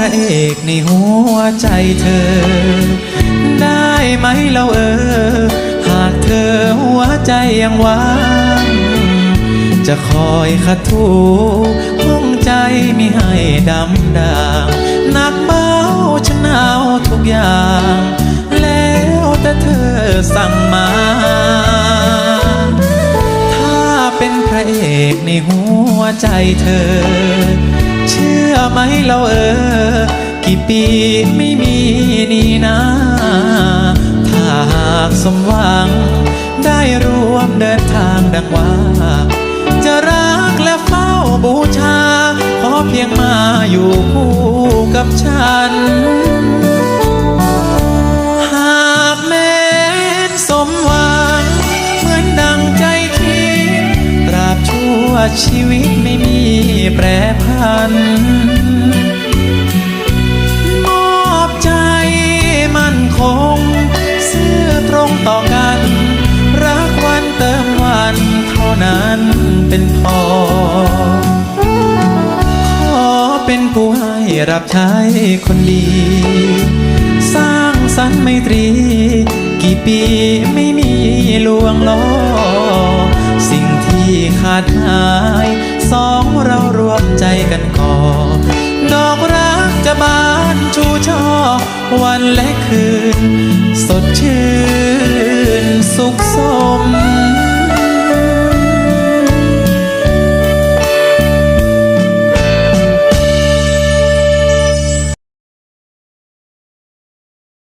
ระเอกในหัวใจเธอ ได้ไหมเราเออ หากเธอหัวใจยังว่างจะคอยขัดถูห้องใจไมิให้ดำด่างหนักเบาฉันเอาทุกอย่าง แล้วแต่เธอสั่งมา ถ้าเป็นพระเอกในหัวใจเธอ เชื่อไหมเราเออ กี่ปีไม่มีนี่นาถ้าหากสมหวัง ได้ร่วมเดินทางดังว่า จะรักและเฝ้าบูชา ขอเพียงมาอยู่คู่กับฉัน หากแม้นสมหวัง เหมือนดังใจคิด ตราบชั่วชีวิตไม่มีแปรพัน ต่อกัน รักวันเติมวันเท่านั้นเป็นพอ ขอเป็นผู้ให้รับใช้คนดี สร้างสรรค์ไมตรี กี่ปีไม่มีลวงล้อ สิ่งที่ขาดหาย สองเรารวมใจกันก่อดอกรักจะบานชูช่อวันและคืน สดชื่น